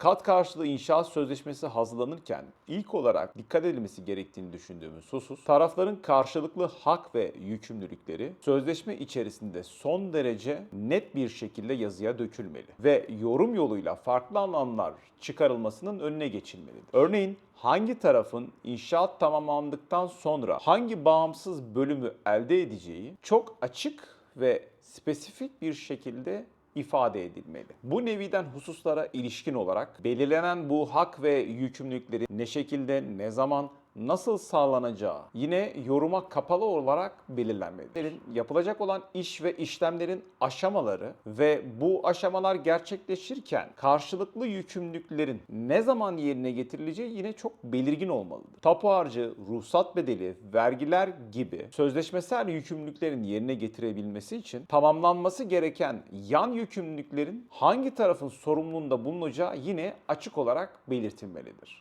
Kat karşılığı inşaat sözleşmesi hazırlanırken ilk olarak dikkat edilmesi gerektiğini düşündüğümüz husus, tarafların karşılıklı hak ve yükümlülükleri sözleşme içerisinde son derece net bir şekilde yazıya dökülmeli ve yorum yoluyla farklı anlamlar çıkarılmasının önüne geçilmelidir. Örneğin hangi tarafın inşaat tamamlandıktan sonra hangi bağımsız bölümü elde edeceği çok açık ve spesifik bir şekilde ifade edilmeli. Bu neviden hususlara ilişkin olarak belirlenen bu hak ve yükümlülükleri ne şekilde, ne zaman, nasıl sağlanacağı yine yoruma kapalı olarak belirlenmelidir. Yapılacak olan iş ve işlemlerin aşamaları ve bu aşamalar gerçekleşirken karşılıklı yükümlülüklerin ne zaman yerine getirileceği yine çok belirgin olmalıdır. Tapu harcı, ruhsat bedeli, vergiler gibi sözleşmesel yükümlülüklerin yerine getirebilmesi için tamamlanması gereken yan yükümlülüklerin hangi tarafın sorumluluğunda bulunacağı yine açık olarak belirtilmelidir.